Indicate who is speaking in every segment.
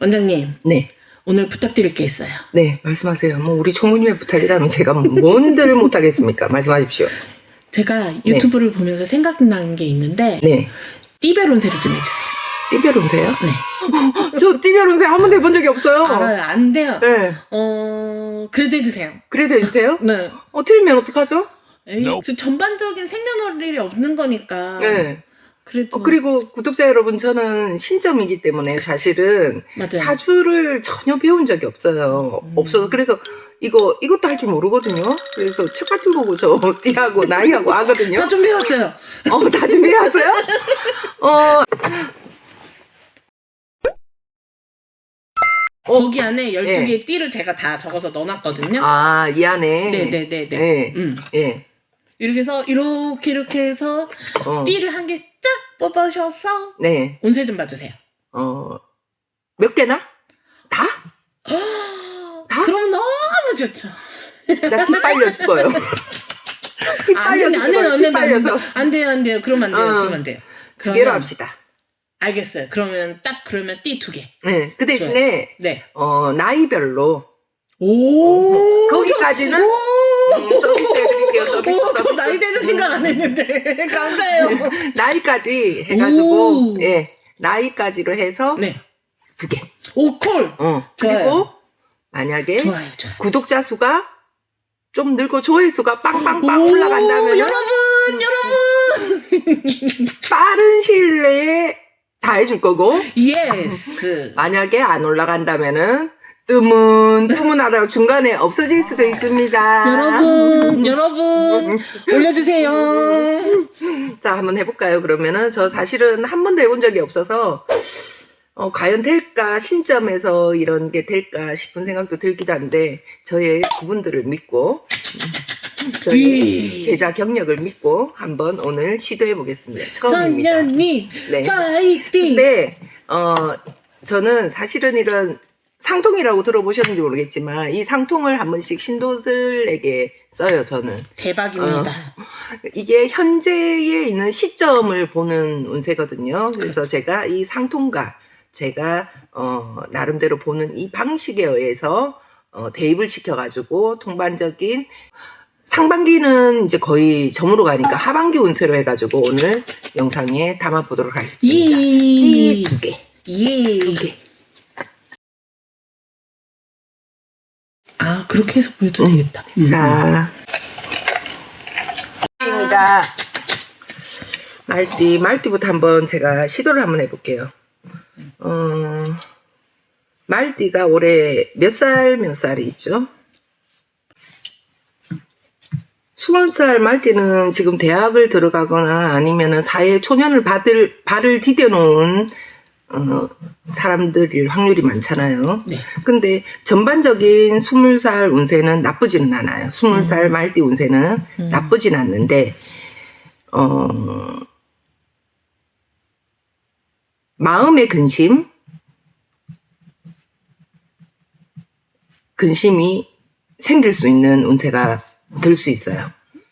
Speaker 1: 원장님,
Speaker 2: 네.
Speaker 1: 오늘 부탁드릴 게 있어요.
Speaker 2: 네, 말씀하세요. 뭐 우리 총무님의 부탁이라면 제가 뭔들 못하겠습니까? 말씀하십시오.
Speaker 1: 제가 유튜브를 보면서 생각난 게 있는데
Speaker 2: 네.
Speaker 1: 띠별 운세를 좀 해주세요.
Speaker 2: 띠별 운세요?
Speaker 1: 네.
Speaker 2: 저 띠별 운세 한 번도 해본 적이 없어요.
Speaker 1: 알아요. 안 돼요.
Speaker 2: 네.
Speaker 1: 어, 그래도 해주세요.
Speaker 2: 그래도 해주세요?
Speaker 1: 네.
Speaker 2: 어, 틀리면 어떡하죠?
Speaker 1: 에이, 그 전반적인 생년월일이 없는 거니까.
Speaker 2: 네.
Speaker 1: 그래도
Speaker 2: 어, 그리고 구독자 여러분, 저는 신점이기 때문에 사실은
Speaker 1: 맞아요.
Speaker 2: 사주를 전혀 배운 적이 없어요.
Speaker 1: 음.
Speaker 2: 없어서 그래서 이거 이것도 할 줄 모르거든요. 그래서 책 같은 거 보고 저 띠하고 나이하고 아거든요.
Speaker 1: 다 준비해왔어요.
Speaker 2: 어, 다 준비하세요? 어. 어.
Speaker 1: 거기 안에 12개의
Speaker 2: 예.
Speaker 1: 띠를 제가 다 적어서 넣어놨거든요.
Speaker 2: 아, 이 안에.
Speaker 1: 네네네네.
Speaker 2: 네.
Speaker 1: 음.
Speaker 2: 예.
Speaker 1: 이렇게 해서 이렇게 이렇게 해서
Speaker 2: 어.
Speaker 1: 띠를 한개쫙 뽑아셔서
Speaker 2: 네.
Speaker 1: 운세 좀 봐주세요.
Speaker 2: 어. 몇 개나? 다? 다?
Speaker 1: 그럼 너무 좋죠.
Speaker 2: 나 깃빨려 죽어요.
Speaker 1: 아, 안 돼요, 안
Speaker 2: 죽어요.
Speaker 1: 안
Speaker 2: 깃빨려서.
Speaker 1: 안 돼요, 안 돼요. 그러면 안 돼요,
Speaker 2: 어.
Speaker 1: 그러면 안 돼요.
Speaker 2: 두 개로
Speaker 1: 그러면
Speaker 2: 합시다.
Speaker 1: 알겠어요. 그러면 딱 그러면 띠 두 개.
Speaker 2: 네. 그 대신에,
Speaker 1: 네.
Speaker 2: 어, 나이별로.
Speaker 1: 오.
Speaker 2: 거기까지는
Speaker 1: 저,
Speaker 2: 음,
Speaker 1: 오, 저
Speaker 2: 서비스.
Speaker 1: 나이 대를 생각 안 했는데 감사해요.
Speaker 2: 나이까지 해가지고,
Speaker 1: 오.
Speaker 2: 예. 나이까지로 해서
Speaker 1: 네.
Speaker 2: 두 개.
Speaker 1: 오 콜.
Speaker 2: 어.
Speaker 1: 좋아요.
Speaker 2: 그리고, 만약에
Speaker 1: 좋아요, 좋아요.
Speaker 2: 구독자 수가 좀 늘고 조회수가 빵빵빵
Speaker 1: 오,
Speaker 2: 올라간다면
Speaker 1: 여러분, 여러분.
Speaker 2: 빠른 시일 내에 다 해줄 거고
Speaker 1: 예스.
Speaker 2: 만약에 안 올라간다면은 뜨문 뜨문하다가 중간에 없어질 수도 있습니다.
Speaker 1: 여러분, 여러분 올려주세요.
Speaker 2: 자 한번 해볼까요? 그러면은 저 사실은 한 번도 해본 적이 없어서 어, 과연 될까 신점에서 이런 게 될까 싶은 생각도 들기도 한데 저의 그분들을 믿고 저희
Speaker 1: 예.
Speaker 2: 제자 경력을 믿고 한번 오늘 시도해 보겠습니다. 처음입니다.
Speaker 1: 선녀님
Speaker 2: 네.
Speaker 1: 파이팅.
Speaker 2: 근데 어 저는 사실은 이런 상통이라고 들어보셨는지 모르겠지만 이 상통을 한 번씩 신도들에게 써요 저는
Speaker 1: 대박입니다.
Speaker 2: 이게 현재에 있는 시점을 보는 운세거든요 그래서 제가 이 상통과 제가 어 나름대로 보는 이 방식에 의해서 어 대입을 시켜가지고 통반적인 상반기는 이제 거의 점으로 가니까 하반기 운세로 해가지고 오늘 영상에 담아보도록 하겠습니다.
Speaker 1: 이.
Speaker 2: 이두 개.
Speaker 1: 예.
Speaker 2: 두 개.
Speaker 1: 그렇게 해서 보여도
Speaker 2: 음.
Speaker 1: 되겠다. 음.
Speaker 2: 자, 입니다. 말띠, 말띠부터 한번 제가 시도를 한번 해볼게요. 어, 말띠가 올해 몇 살, 몇 살이 있죠? 스물 살 말띠는 지금 대학을 들어가거나 아니면은 사회 초년을 받을, 발을 디뎌놓은 어, 사람들일 확률이 많잖아요.
Speaker 1: 네.
Speaker 2: 근데 전반적인 스물 살 운세는 나쁘지는 않아요. 스물 살 말띠 운세는
Speaker 1: 음.
Speaker 2: 나쁘진 않는데, 어, 마음의 근심, 근심이 생길 수 있는 운세가 들 수 있어요.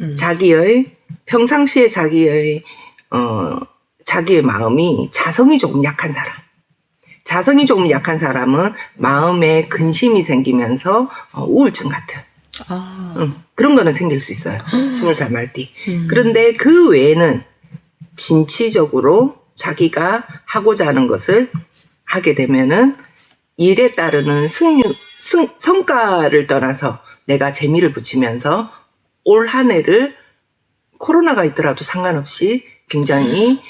Speaker 1: 음.
Speaker 2: 자기의, 평상시에 자기의, 어, 자기의 마음이 자성이 조금 약한 사람. 자성이 조금 약한 사람은 마음에 근심이 생기면서 어, 우울증 같은
Speaker 1: 아.
Speaker 2: 응, 그런 거는 생길 수 있어요. 스물 살 말띠.
Speaker 1: 음.
Speaker 2: 그런데 그 외에는 진취적으로 자기가 하고자 하는 것을 하게 되면은 일에 따르는 승유, 승, 성과를 떠나서 내가 재미를 붙이면서 올 한 해를 코로나가 있더라도 상관없이 굉장히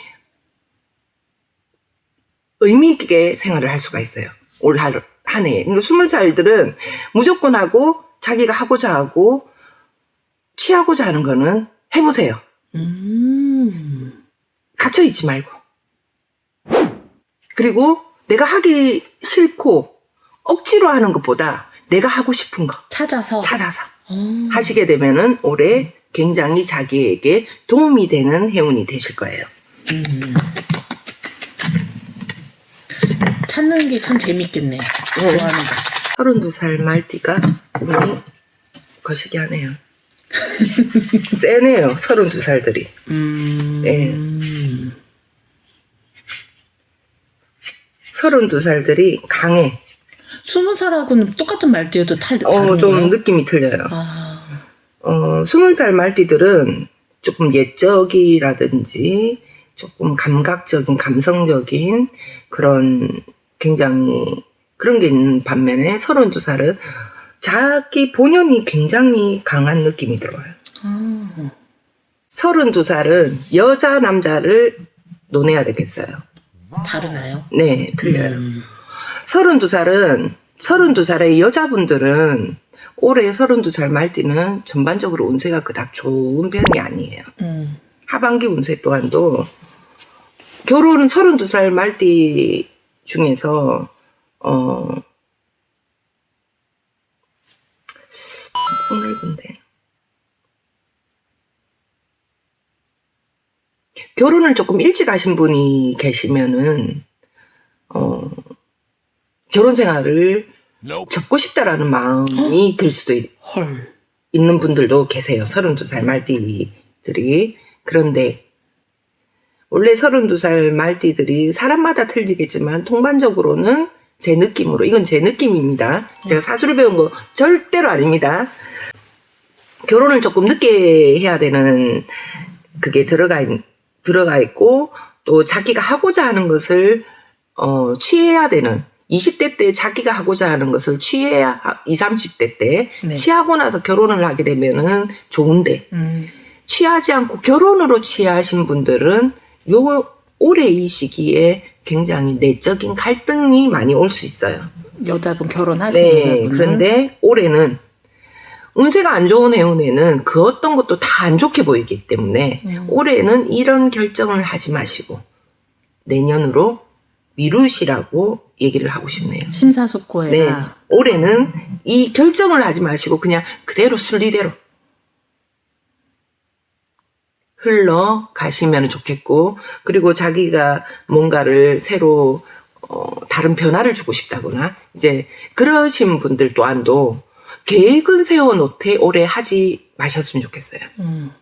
Speaker 2: 의미 있게 생활을 할 수가 있어요. 올 한, 한 해. 그러니까 스물 살들은 무조건 하고 자기가 하고자 하고 취하고자 하는 거는 해보세요.
Speaker 1: 음.
Speaker 2: 갇혀 있지 말고. 그리고 내가 하기 싫고 억지로 하는 것보다 내가 하고 싶은 거
Speaker 1: 찾아서.
Speaker 2: 찾아서
Speaker 1: 어.
Speaker 2: 하시게 되면은 올해 굉장히 자기에게 도움이 되는 해운이 되실 거예요.
Speaker 1: 음. 찾는 게 참 재밌겠네. 좋아하는 거.
Speaker 2: 32살 말띠가 운이 거시기 하네요. 세네요, 32살들이.
Speaker 1: 음.
Speaker 2: 네. 32살들이 강해.
Speaker 1: 스무 살하고는 똑같은 말띠여도 탈
Speaker 2: 어,
Speaker 1: 다른
Speaker 2: 좀
Speaker 1: 거예요?
Speaker 2: 느낌이 틀려요.
Speaker 1: 아,
Speaker 2: 어, 20살 말띠들은 조금 예적이라든지 조금 감각적인, 감성적인 그런 굉장히 그런 게 있는 반면에 32살은 자기 본연이 굉장히 강한 느낌이 들어요.
Speaker 1: 아,
Speaker 2: 32살은 여자, 남자를 논해야 되겠어요.
Speaker 1: 다르나요?
Speaker 2: 네, 틀려요.
Speaker 1: 음,
Speaker 2: 32살은 32살의 여자분들은 올해 32살 말띠는 전반적으로 운세가 그닥 좋은 편이 아니에요.
Speaker 1: 음,
Speaker 2: 하반기 운세 또한도 결혼은 32살 말띠 중에서 어 폭넓은데 결혼을 조금 일찍 하신 분이 계시면은 어 결혼 생활을 접고 싶다라는 마음이 들 수도 있,
Speaker 1: 헐.
Speaker 2: 있는 분들도 계세요. 32살 말띠들이. 그런데 원래 32살 말띠들이 사람마다 틀리겠지만 통반적으로는 제 느낌으로 이건 제 느낌입니다. 제가 사주를 배운 거 절대로 아닙니다. 결혼을 조금 늦게 해야 되는 그게 들어가 있, 들어가 있고 또 자기가 하고자 하는 것을 어, 취해야 되는 20대 때 자기가 하고자 하는 것을 취해야 20, 30대 때
Speaker 1: 네.
Speaker 2: 취하고 나서 결혼을 하게 되면은 좋은데
Speaker 1: 음,
Speaker 2: 취하지 않고 결혼으로 취하신 분들은 요 올해 이 시기에 굉장히 내적인 갈등이 많이 올 수 있어요.
Speaker 1: 여자분 결혼하시는
Speaker 2: 네. 그런데 올해는 운세가 안 좋은 해운에는 그 어떤 것도 다 안 좋게 보이기 때문에
Speaker 1: 음.
Speaker 2: 올해는 이런 결정을 하지 마시고 내년으로 미루시라고 얘기를 하고 싶네요. 네.
Speaker 1: 심사숙고해라.
Speaker 2: 올해는 이 결정을 하지 마시고 그냥 그대로 순리대로 흘러 가시면 좋겠고 그리고 자기가 뭔가를 새로 어, 다른 변화를 주고 싶다거나 이제 그러신 분들 또한도 계획은 세워놓되 올해 하지 마셨으면 좋겠어요.
Speaker 1: 음,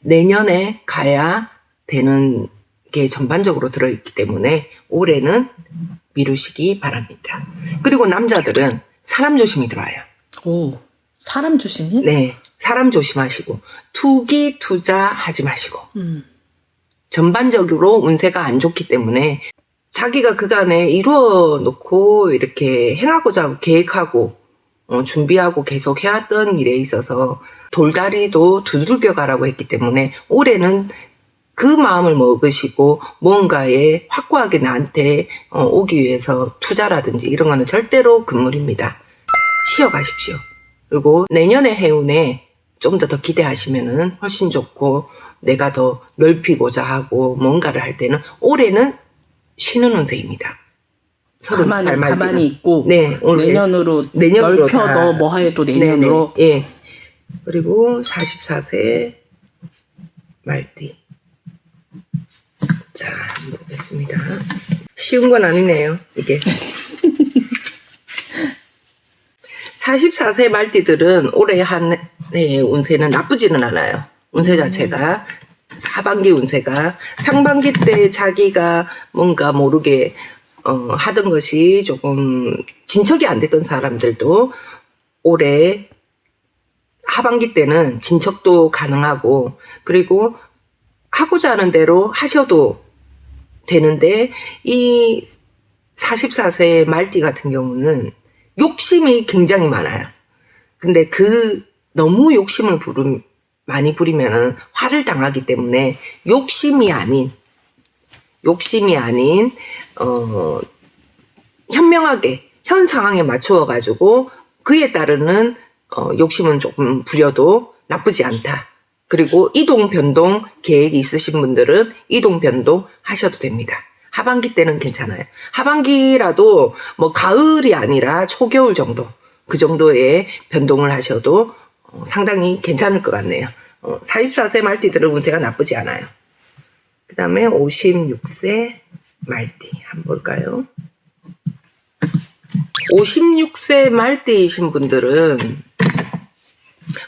Speaker 2: 내년에 가야 되는 게 전반적으로 들어있기 때문에 올해는 미루시기 바랍니다. 그리고 남자들은 사람 조심이 들어와요.
Speaker 1: 오, 사람 조심이?
Speaker 2: 네, 사람 조심하시고 투기 투자하지 마시고
Speaker 1: 음,
Speaker 2: 전반적으로 운세가 안 좋기 때문에 자기가 그간에 이루어 놓고 이렇게 행하고자 하고 계획하고 어, 준비하고 계속 해왔던 일에 있어서 돌다리도 두들겨 가라고 했기 때문에 올해는 그 마음을 먹으시고 뭔가에 확고하게 나한테 어, 오기 위해서 투자라든지 이런 거는 절대로 금물입니다. 쉬어가십시오. 그리고 내년의 해운에 좀더더 기대하시면은 훨씬 좋고 내가 더 넓히고자 하고 뭔가를 할 때는 올해는 쉬는 운세입니다.
Speaker 1: 가만히. 가만히 있고
Speaker 2: 네,
Speaker 1: 내년으로,
Speaker 2: 내년으로
Speaker 1: 넓혀
Speaker 2: 다-
Speaker 1: 너뭐 해도 내년으로
Speaker 2: 네네, 예. 그리고 44세 말띠. 자, 한번 보겠습니다. 쉬운 건 아니네요, 이게. 44세 말띠들은 올해 한 해의 운세는 나쁘지는 않아요. 운세 자체가. 하반기 운세가 상반기 때 자기가 뭔가 모르게 어, 하던 것이 조금 진척이 안 됐던 사람들도 올해 하반기 때는 진척도 가능하고 그리고 하고자 하는 대로 하셔도 되는데 이 44세 말띠 같은 경우는 욕심이 굉장히 많아요. 근데 그 너무 욕심을 부름 많이 부리면은 화를 당하기 때문에 욕심이 아닌 욕심이 아닌 어 현명하게 현 상황에 맞추어 가지고 그에 따르는 어, 욕심은 조금 부려도 나쁘지 않다. 그리고 이동 변동 계획이 있으신 분들은 이동 변동 하셔도 됩니다. 하반기 때는 괜찮아요. 하반기라도 뭐 가을이 아니라 초겨울 정도 그 정도의 변동을 하셔도 어, 상당히 괜찮을 것 같네요. 어, 44세 말띠들은 운세가 나쁘지 않아요. 그 다음에 56세 말띠 한번 볼까요? 56세 말띠이신 분들은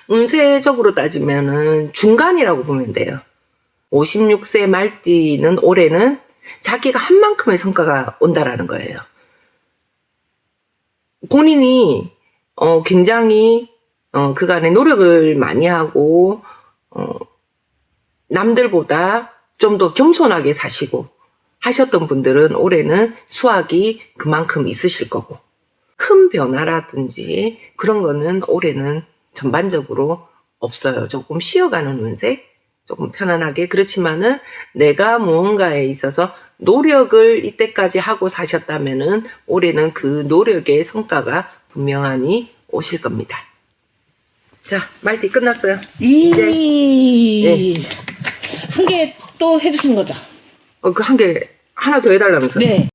Speaker 2: 운세적으로 따지면은 중간이라고 보면 돼요. 56세 말띠는 올해는 자기가 한 만큼의 성과가 온다라는 거예요. 본인이 어, 굉장히 어, 그간의 노력을 많이 하고 어, 남들보다 좀 더 겸손하게 사시고 하셨던 분들은 올해는 수확이 그만큼 있으실 거고 큰 변화라든지 그런 거는 올해는 전반적으로 없어요. 조금 쉬어가는 운세, 조금 편안하게 그렇지만은 내가 무언가에 있어서 노력을 이때까지 하고 사셨다면은 올해는 그 노력의 성과가 분명하니 오실 겁니다. 자, 말띠 끝났어요.
Speaker 1: 이.
Speaker 2: 네.
Speaker 1: 한 개 또 해주신 거죠?
Speaker 2: 어, 그 한 개 하나 더 해달라면서.
Speaker 1: 네.